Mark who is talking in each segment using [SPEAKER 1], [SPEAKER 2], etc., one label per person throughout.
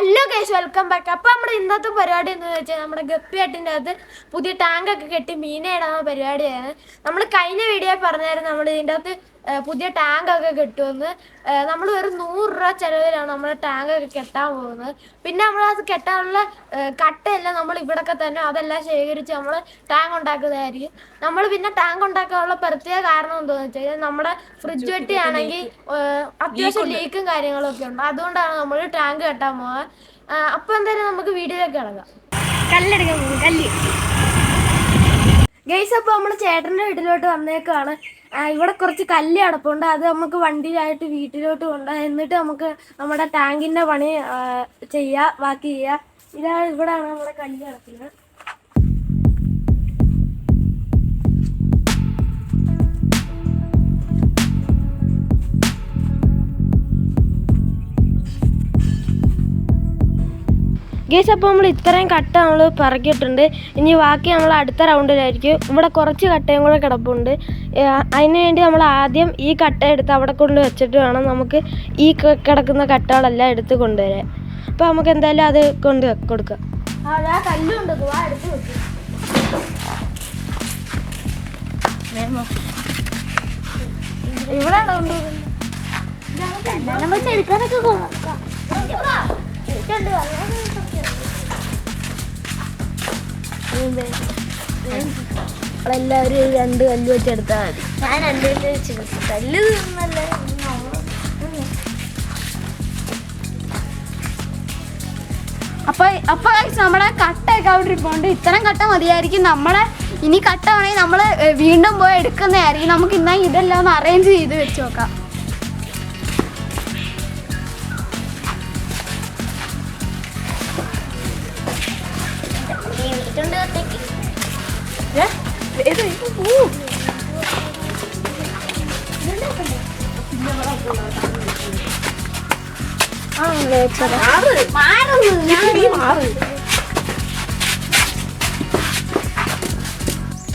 [SPEAKER 1] Hello case welcome back അപ്പോൾ നമ്മുടെ ഇന്നത്തെ പരിപാടി എന്ന് വെച്ചാൽ നമ്മുടെ ഗപ്പിയാട്ടിന്റെ അകത്ത് പുതിയ ടാങ്കൊക്കെ കെട്ടി മീനെ പരിപാടിയാണ്. നമ്മൾ കഴിഞ്ഞ വീഡിയോ പറഞ്ഞായിരുന്നു നമ്മൾ ഇതിന്റെ അകത്ത് പുതിയ ടാങ്ക് ഒക്കെ കെട്ടുമെന്ന് നമ്മൾ ഒരു നൂറ് രൂപ ചെലവിലാണ് നമ്മൾ ടാങ്ക് ഒക്കെ കെട്ടാൻ പോകുന്നത്. പിന്നെ നമ്മൾ അത് കെട്ടാനുള്ള കട്ടയെല്ലാം നമ്മൾ ഇവിടൊക്കെ തന്നെ അതെല്ലാം ശേഖരിച്ച് നമ്മൾ ടാങ്ക് ഉണ്ടാക്കുന്നതായിരിക്കും. നമ്മൾ പിന്നെ ടാങ്ക് ഉണ്ടാക്കാനുള്ള പ്രത്യേക കാരണം എന്താണെന്ന് വെച്ച് കഴിഞ്ഞാൽ നമ്മുടെ ഫ്രിഡ്ജ് വെട്ടിയാണെങ്കിൽ അത്യാവശ്യം ലീക്കും കാര്യങ്ങളും ഒക്കെ ഉണ്ട്. അതുകൊണ്ടാണ് നമ്മൾ ടാങ്ക് കെട്ടാൻ പോകാൻ അപ്പൊ എന്തായാലും നമുക്ക് വീഡിയോയിലേക്ക് ഇളകാം കല്ലെടുക്കാൻ പോകും കല്ല്. ഗൈസ് അപ്പോൾ നമ്മൾ ചേട്ടന്റെ വീട്ടിലോട്ട് വന്നേക്കാണ്. ഇവിടെ കുറച്ച് കല്ല് കിടപ്പുണ്ട്. അത് നമുക്ക് വണ്ടിയിലായിട്ട് വീട്ടിലോട്ട് കൊണ്ട് എന്നിട്ട് നമുക്ക് നമ്മുടെ ടാങ്കിന്റെ പണി ചെയ്യുക ചെയ്യാം ബാക്കി ചെയ്യാ. ഇതാണ് ഇവിടെയാണ് നമ്മുടെ കല്ല് കിടക്കുന്നത്. ഗേസ് അപ്പോൾ നമ്മൾ ഇത്രയും കട്ട നമ്മൾ പറക്കിയിട്ടുണ്ട്. ഇനി ബാക്കി നമ്മൾ അടുത്ത റൗണ്ടിലായിരിക്കും ഇവിടെ കുറച്ച് കട്ടയും കൂടെ കിടപ്പുണ്ട്. അതിന് വേണ്ടി നമ്മൾ ആദ്യം ഈ കട്ട എടുത്ത് അവിടെ കൊണ്ട് വെച്ചിട്ട് വേണം നമുക്ക് ഈ കിടക്കുന്ന കട്ടകളെല്ലാം എടുത്ത് കൊണ്ടുവരാൻ. അപ്പോൾ നമുക്ക് എന്തായാലും അത് കൊണ്ട് കൊടുക്കാം. കല്ലുണ്ട്. എടുത്ത് വെക്കും. ഇവിടെ എടുക്കാനൊക്കെ എല്ലാവരും രണ്ട് കല്ല് വെച്ചെടുത്താൽ മതി. ഞാൻ രണ്ട് കല്ല് വെച്ച് കല്ല് തിന്നല്ലേ?
[SPEAKER 2] അപ്പൊ അപ്പൊ നമ്മളെ നമ്മുടെ കട്ടയൊക്കെ അവിടെ ഇരിപ്പുണ്ട്. ഇത്രയും കട്ട മതിയായിരിക്കും. നമ്മളെ ഇനി കട്ട വേണമെങ്കിൽ നമ്മൾ വീണ്ടും പോയി എടുക്കുന്നതായിരിക്കും. നമുക്ക് ഇന്നാ ഇതെല്ലാം ഒന്ന് അറേഞ്ച് ചെയ്ത് വെച്ച് നോക്കാം.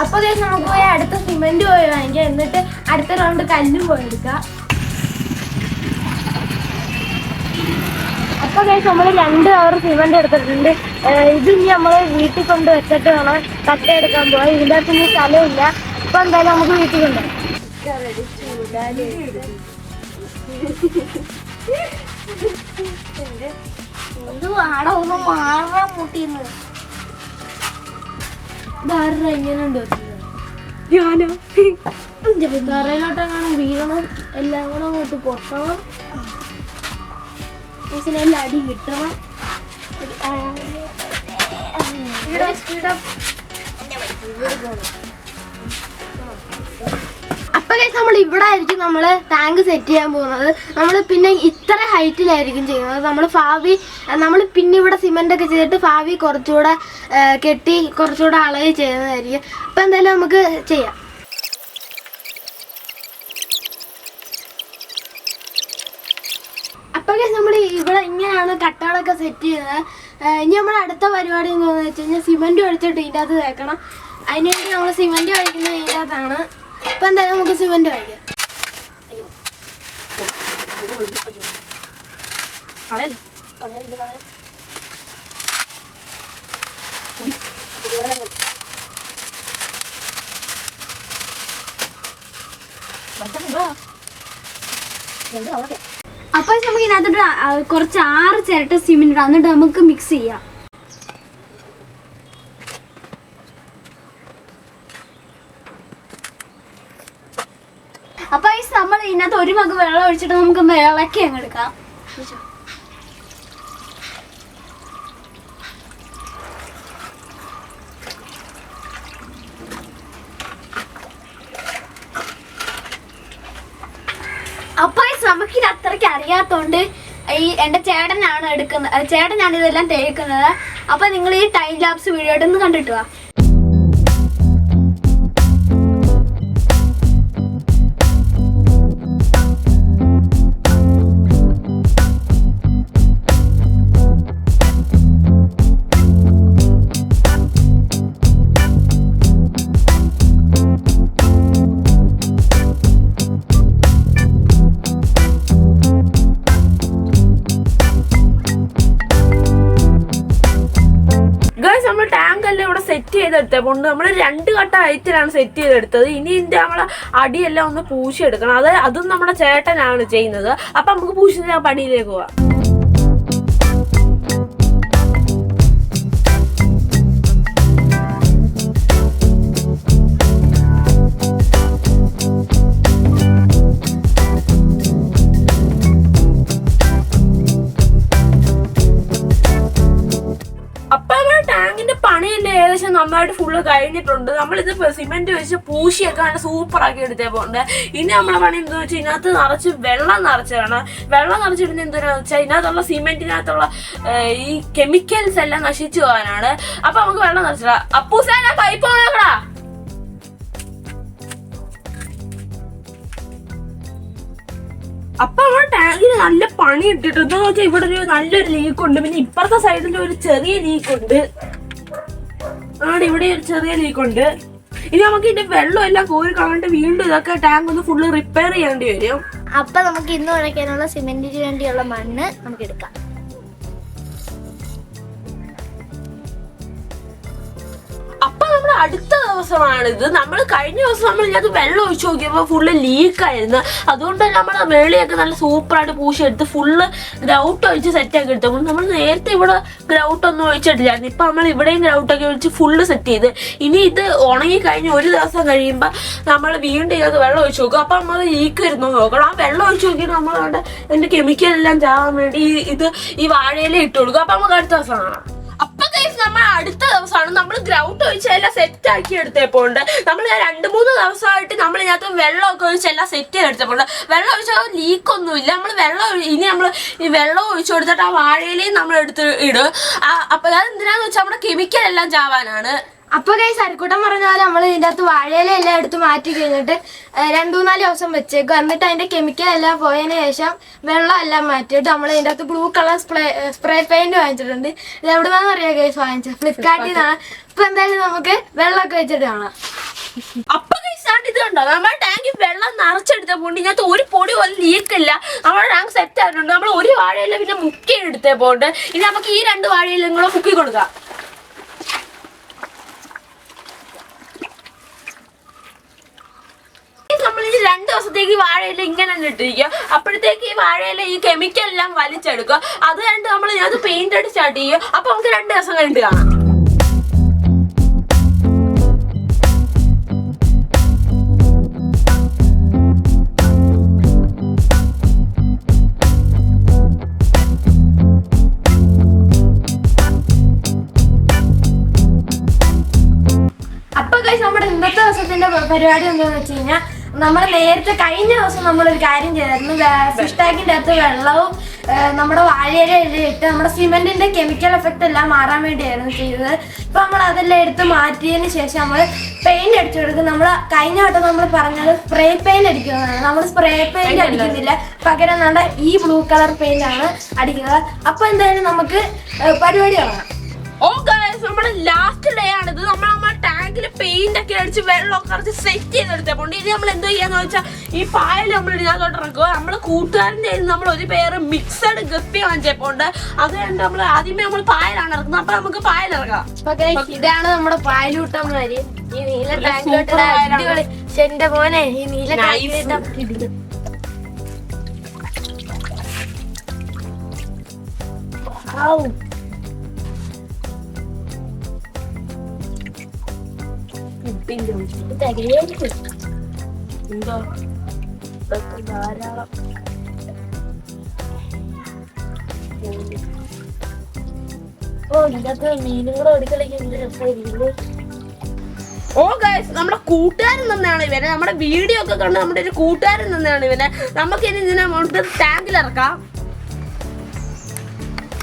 [SPEAKER 1] അപ്പൊ നമുക്ക് പോയി അടുത്ത സിമെന്റ് പോയി വാങ്ങിക്കാം. എന്നിട്ട് അടുത്ത റൗണ്ട് കല്ലും പോയി എടുക്കാം. അപ്പൊ കഴിച്ച് നമ്മൾ രണ്ട് അവർ സിമെന്റ് എടുത്തിട്ടുണ്ട് ഇത് ഇനി നമ്മൾ വീട്ടിൽ കൊണ്ട് വെച്ചിട്ട് വേണം കട്ട എടുക്കാൻ പോകാം ഇതിന്റെ അകത്ത് ഇനി സ്ഥലമില്ല. ഇപ്പൊ എന്തായാലും നമുക്ക് വീട്ടിൽ കൊണ്ടുപോകാം
[SPEAKER 2] ആടെ ഒന്ന് മാറാൻ മുട്ടിന്ന്. ഞാനോ?
[SPEAKER 1] തറയിലോട്ടെങ്ങാനും വീഴണം എല്ലാം കൂടെ അങ്ങോട്ട് പൊട്ടണം. അപ്പൊ നമ്മൾ ഇവിടെ ആയിരിക്കും നമ്മൾ ടാങ്ക് സെറ്റ് ചെയ്യാൻ പോകുന്നത്. നമ്മൾ പിന്നെ ഇത്ര ഹൈറ്റിലായിരിക്കും ചെയ്യുന്നത്. നമ്മൾ ഭാവി നമ്മൾ പിന്നെ ഇവിടെ സിമെന്റ് ഒക്കെ ചെയ്തിട്ട് ഭാവി കുറച്ചുകൂടെ കെട്ടി കുറച്ചുകൂടെ അളവ് ചെയ്യുന്നതായിരിക്കും. അപ്പൊ എന്തായാലും നമുക്ക് ചെയ്യാം അപ്പൊ നമ്മൾ ഇങ്ങനെയാണ് കട്ടകളൊക്കെ സെറ്റ് ആ, ഇനി നമ്മുടെ അടുത്ത പരിപാടി എന്താണെന്ന് വെച്ച് കഴിഞ്ഞാൽ സിമെന്റ് ഒഴിച്ചിട്ട് ഇതിന്റെ അകത്ത് തേക്കണം. അതിനുവേണ്ടി നമ്മൾ സിമെന്റ് ഒഴിക്കുന്നത് ഇതിന്റെ അകത്താണ്. അപ്പൊ എന്തായാലും നമുക്ക് സിമെന്റ് ഒഴിക്കാം.
[SPEAKER 2] അപ്പൊ നമുക്ക് ഇതിനകത്തോട്ട് കുറച്ച് ആറ് ചിരട്ട സിമെന്റ് എന്നിട്ട് നമുക്ക് മിക്സ് ചെയ്യാം. അപ്പൊ നമ്മൾ ഇതിനകത്ത് ഒരു മഗ് വെള്ളം ഒഴിച്ചിട്ട് നമുക്ക് വിളക്കി അങ്ങ് എടുക്കാം അപ്പൊ ഈ നമുക്ക് ഇത് അത്രയ്ക്ക് അറിയാത്തോണ്ട് ഈ എന്റെ ചേട്ടനാണ് എടുക്കുന്നത്. ചേട്ടനാണ് ഇതെല്ലാം തേക്കുന്നത്. അപ്പൊ നിങ്ങൾ ഈ ടൈം ലാപ്സ് വീഡിയോ ഒന്ന് കണ്ടിട്ട്
[SPEAKER 3] സെറ്റ് കൊണ്ട് നമ്മൾ രണ്ട് കട്ട അയത്തിലാണ് സെറ്റ് ചെയ്തെടുത്തത്. ഇനി ഇതിന്റെ നമ്മളെ അടിയെല്ലാം ഒന്ന് പൂശിയെടുക്കണം. അത് അതും നമ്മുടെ ചേട്ടനാണ് ചെയ്യുന്നത്. അപ്പം നമുക്ക് പൂശുന്ന പണിയിലേക്ക് പോവാം. നന്നായിട്ട് ഫുള്ള് കഴിഞ്ഞിട്ടുണ്ട്. നമ്മളിത് സിമെന്റ് വെച്ച് പൂശിയൊക്കെ ആക്കി എടുത്തേ പോകുന്നത് ഇനി നമ്മളെ പണി എന്താ വെച്ചാൽ ഇതിനകത്ത് നിറച്ച് വെള്ളം നിറച്ചതാണ് വെള്ളം നിറച്ചിടുന്ന എന്തിനാന്ന് വെച്ചാൽ ഇതിനകത്തുള്ള സിമെന്റിനകത്തുള്ള ഈ കെമിക്കൽസ് എല്ലാം നശിച്ചു പോകാനാണ്. അപ്പൊ നമുക്ക് വെള്ളം നിറച്ചിടാം അപ്പൂസാന പൈപ്പ് ഓണാക്കടാ അപ്പൊ നമ്മുടെ ടാങ്കിന് നല്ല പണി ഇട്ടിട്ടുണ്ട്. വെച്ചാൽ ഇവിടെ ഒരു നല്ലൊരു ലീക്ക് ഉണ്ട്. പിന്നെ ഇപ്പുറത്തെ സൈഡിൽ ഒരു ചെറിയ ലീക്ക് ഉണ്ട്. ആണ് ഇവിടെ ഒരു ചെറിയ ലീക്ക് ഉണ്ട്. ഇനി നമുക്ക് ഇതിന്റെ വെള്ളം എല്ലാം കോരി കളഞ്ഞിട്ട് വീണ്ടും ഇതൊക്കെ ടാങ്ക് ഒന്ന് ഫുള്ള് റിപ്പയർ ചെയ്യേണ്ടി വരും.
[SPEAKER 2] അപ്പൊ നമുക്ക് ഇന്ന് ഉഴയ്ക്കാനുള്ള സിമെന്റിന് വേണ്ടിയുള്ള മണ്ണ് നമുക്ക് എടുക്കാം.
[SPEAKER 3] നമ്മുടെ അടുത്ത ദിവസമാണിത്. നമ്മൾ കഴിഞ്ഞ ദിവസം നമ്മൾ ഇതിനകത്ത് വെള്ളം ഒഴിച്ചു നോക്കിയപ്പോൾ ഫുള്ള് ലീക്കായിരുന്നു അതുകൊണ്ട് നമ്മൾ മേളിയൊക്കെ നല്ല സൂപ്പറായിട്ട് പൂശിയെടുത്ത് ഫുള്ള് ഗ്രൗട്ട് ഒഴിച്ച് സെറ്റ് ആക്കി എടുത്തു നമ്മൾ നേരത്തെ ഇവിടെ ഗ്രൗട്ട് ഒന്നും ഒഴിച്ചിട്ടില്ലായിരുന്നു. ഇപ്പം നമ്മൾ ഇവിടെയും ഗ്രൗട്ടൊക്കെ ഒഴിച്ച് ഫുള്ള് സെറ്റ് ചെയ്ത്. ഇനി ഇത് ഉണങ്ങി കഴിഞ്ഞ് ഒരു ദിവസം കഴിയുമ്പോൾ നമ്മൾ വീണ്ടും ഇതിനകത്ത് വെള്ളം ഒഴിച്ച് നോക്കും. അപ്പം നമ്മൾ ലീക്ക് വരുന്നു നോക്കണം. ആ വെള്ളം ഒഴിച്ച് നോക്കി നമ്മൾ കെമിക്കൽ എല്ലാം ചാവാൻ വേണ്ടി ഇത് ഈ വാഴയില ഇട്ട് കൊടുക്കും. അപ്പം നമുക്ക് അടുത്ത ദിവസം കാണാം. നമ്മൾ അടുത്ത ദിവസമാണ് നമ്മൾ ഗ്രൗണ്ട് ഒഴിച്ച് എല്ലാം സെറ്റ് ആക്കി എടുത്തപ്പോണ്ട്. നമ്മൾ രണ്ട് മൂന്ന് ദിവസമായിട്ട് നമ്മൾ ഇതിനകത്ത് വെള്ളമൊക്കെ ഒഴിച്ച് എല്ലാം സെറ്റ് എടുത്തപ്പോൾ വെള്ളം ഒഴിച്ചാൽ ലീക്ക് ഒന്നുമില്ല. നമ്മൾ വെള്ളം ഇനി നമ്മൾ ഈ വെള്ളം ഒഴിച്ചു കൊടുത്തിട്ട് ആ വാഴയിലയും നമ്മൾ എടുത്ത് ഇടും. അപ്പോൾ അപ്പൊ അത് എന്തിനാന്ന് വെച്ചാൽ നമ്മുടെ കെമിക്കൽ എല്ലാം ചാവാനാണ്.
[SPEAKER 1] അപ്പൊ കൈ സരക്കൂട്ടം പറഞ്ഞ പോലെ നമ്മൾ ഇതിന്റെ അകത്ത് വാഴയില എല്ലാം എടുത്ത് മാറ്റി കഴിഞ്ഞിട്ട് രണ്ടു മൂന്നാൽ ദിവസം വെച്ചേക്കും. എന്നിട്ട് അതിന്റെ കെമിക്കൽ എല്ലാം പോയതിന് ശേഷം വെള്ളം എല്ലാം മാറ്റിയിട്ട് നമ്മൾ ഇതിന്റെ അകത്ത് blue colour spray spray paint വാങ്ങിച്ചിട്ടുണ്ട്. ഇത് എവിടുന്നാന്ന് അറിയാം കേസ് വാങ്ങിച്ചത്? ഫ്ലിപ്കാർട്ടിൽ നിന്നാണ് ഇപ്പൊ എന്തായാലും നമുക്ക് വെള്ളമൊക്കെ വെച്ചിട്ട് കാണാം.
[SPEAKER 3] അപ്പൊ ഇത് കണ്ടോ? നമ്മുടെ ടാങ്കിൽ വെള്ളം നിറച്ചെടുത്തപ്പോണ്ട് ഇതിനകത്ത് ഒരു പൊടി പോലും ലീക്കില്ല നമ്മുടെ ടാങ്ക് സെറ്റ് ആയിട്ടുണ്ട്. നമ്മൾ ഒരു വാഴയില പിന്നെ മുക്കി എടുത്തേ പോണ്ട്. ഇനി നമുക്ക് ഈ രണ്ട് വാഴയിലും കൂടെ മുക്കി കൊടുക്കാം നമ്മൾ ഈ രണ്ട് ദിവസത്തേക്ക് വാഴയില ഇങ്ങനെ തന്നെ ഇട്ടിരിക്കുക. അപ്പോഴത്തേക്ക് ഈ വാഴയില ഈ കെമിക്കൽ എല്ലാം വലിച്ചെടുക്കുക. അത് കണ്ട് നമ്മൾ ഞാനത് പെയിന്റ് അടിച്ച് സ്റ്റാർട്ട് ചെയ്യും അപ്പൊ നമുക്ക് രണ്ട് ദിവസം കഴിഞ്ഞിട്ട് കാണാം.
[SPEAKER 1] അപ്പൊ നമ്മുടെ ഇന്നത്തെ ദിവസത്തിന്റെ പരിപാടി എന്താണെന്ന് വെച്ച് കഴിഞ്ഞാൽ നമ്മൾ നേരത്തെ കഴിഞ്ഞ ദിവസം നമ്മൾ ഒരു കാര്യം ചെയ്തായിരുന്നു. ഫിഷ് ടാങ്കിന്റെ അകത്ത് വെള്ളവും നമ്മുടെ വാഴയില ഇട്ട് നമ്മുടെ സിമെന്റിന്റെ കെമിക്കൽ എഫക്റ്റ് എല്ലാം മാറാൻ വേണ്ടിയായിരുന്നു ചെയ്തത്. ഇപ്പൊ നമ്മൾ അതെല്ലാം എടുത്ത് മാറ്റിയതിന് ശേഷം നമ്മൾ പെയിന്റ് അടിച്ചു കൊടുക്കും. നമ്മൾ കഴിഞ്ഞ വട്ടം നമ്മൾ പറഞ്ഞത് സ്പ്രേ പെയിന്റ് അടിക്കുന്നതാണ്. നമ്മൾ സ്പ്രേ പെയിന്റ് അടിക്കുന്നില്ല. പകരം നമ്മുടെ ഈ ബ്ലൂ കളർ പെയിന്റ് ആണ് അടിക്കുന്നത്. അപ്പൊ എന്തായാലും നമുക്ക് പരിപാടി തുടങ്ങാം.
[SPEAKER 3] ഓ ഗൈസ് നമ്മുടെ ലാസ്റ്റ് ഡേ ആണിത് നമ്മൾ നമ്മുടെ പെയിന്റ് ഒക്കെ അടിച്ച് വെള്ളമൊക്കെ അടിച്ച് സെറ്റ് ചെയ്തെടുത്തപ്പോൾ ഇനി നമ്മൾ എന്തോ ചെയ്യാന്ന് വെച്ചാൽ ഈ പായൽ നമ്മൾ ഇതിനകത്തോട്ട് ഇറക്കുക. നമ്മൾ കൂട്ടുകാരന്റെ നമ്മൾ ഒരു പേര് മിക്സഡ് ഗപ്പി വാങ്ങിച്ചപ്പോണ്ട് അത് കണ്ട് നമ്മൾ ആദ്യമേ നമ്മൾ പായലാണ് ഇറക്കുന്നത്. അപ്പൊ നമുക്ക് പായൽ ഇറക്കാം.
[SPEAKER 1] guys, ഇതാണ് നമ്മുടെ പായലൂട്ടന്മാര് ഈ നീല ടാങ്കിലോട്ട് എന്റെ മോനെ ഈ നീല. ടാങ്കിലോട്ട്
[SPEAKER 3] എന്തോ? ഇതൊക്കെ ധാരാളം
[SPEAKER 1] ഓ ഇതിനകത്ത് മീനും കൂടെ ഓടിക്കളിക്കാൻ എന്ത് രസമായിരിക്കും
[SPEAKER 3] ഓ ഗൈസ് നമ്മുടെ കൂട്ടുകാരൻ തന്നെയാണ് ഇവനെ. നമ്മുടെ വീഡിയോ ഒക്കെ കണ്ട് നമ്മുടെ ഒരു കൂട്ടുകാരൻ തന്നെയാണ് ഇവനെ. നമുക്ക് ഇനി ഇതിനെ ടാങ്കിൽ ഇറക്കാം.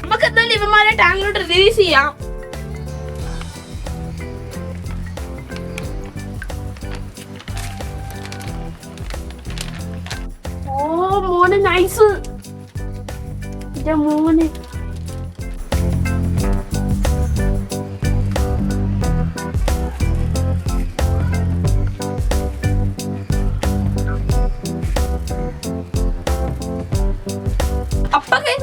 [SPEAKER 3] നമുക്ക് എന്തായാലും ഇവന്മാരെ ടാങ്കിലോട്ട് റിലീസ് ചെയ്യാം. മോനെ നൈസ് എന്റെ മോനെ.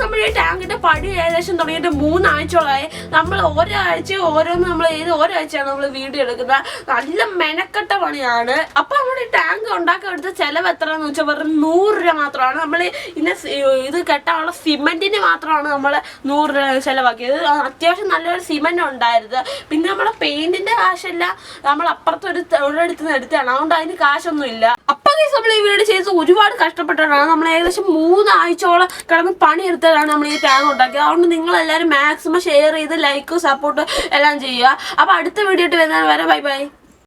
[SPEAKER 3] നമ്മുടെ ഈ ടാങ്കിന്റെ പടി ഏകദേശം തുടങ്ങിയിട്ട് മൂന്നാഴ്ചയോളമായി. നമ്മൾ ഒരാഴ്ച ഓരോന്ന് നമ്മൾ ഏത് ഒരാഴ്ചയാണ് നമ്മൾ വീഡിയോ എടുക്കുന്നത്. നല്ല മെനക്കെട്ട പണിയാണ്. അപ്പൊ നമ്മൾ ഈ ടാങ്ക് ഉണ്ടാക്കാൻ എടുത്ത ചെലവ് എന്ന് വെച്ചാൽ വെറും നൂറ് രൂപ മാത്രമാണ്. നമ്മൾ ഇന്ന ഇത് കെട്ടാനുള്ള സിമെന്റിന് മാത്രമാണ് നമ്മൾ നൂറ് രൂപ ചെലവാക്കിയത്. അത്യാവശ്യം നല്ലൊരു സിമെന്റ് ഉണ്ടായിരുന്നത് പിന്നെ നമ്മളെ പെയിന്റിന്റെ കാശല്ല നമ്മൾ അപ്പുറത്ത് ഒരു ഒരിടത്ത് നിന്ന് എടുത്താണ് അതുകൊണ്ട് അതിന് കാശൊന്നും ഇല്ല അപ്പൊ ഈ വീഡിയോ ഒരുപാട് കഷ്ടപ്പെട്ടിട്ടാണ്. നമ്മൾ ഏകദേശം മൂന്നാഴ്ചയോളം കിടന്ന് പണിയെടുത്തതാണ് നമ്മൾ ഈ ടാങ്ക് ഉണ്ടാക്കിയത്. അതുകൊണ്ട് നിങ്ങൾ എല്ലാവരും മാക്സിമം ഷെയർ ചെയ്ത് ലൈക്കും സപ്പോർട്ടും എല്ലാം ചെയ്യുക. അപ്പൊ അടുത്ത വീഡിയോ ഇട്ട് വരെ ബൈ ബൈ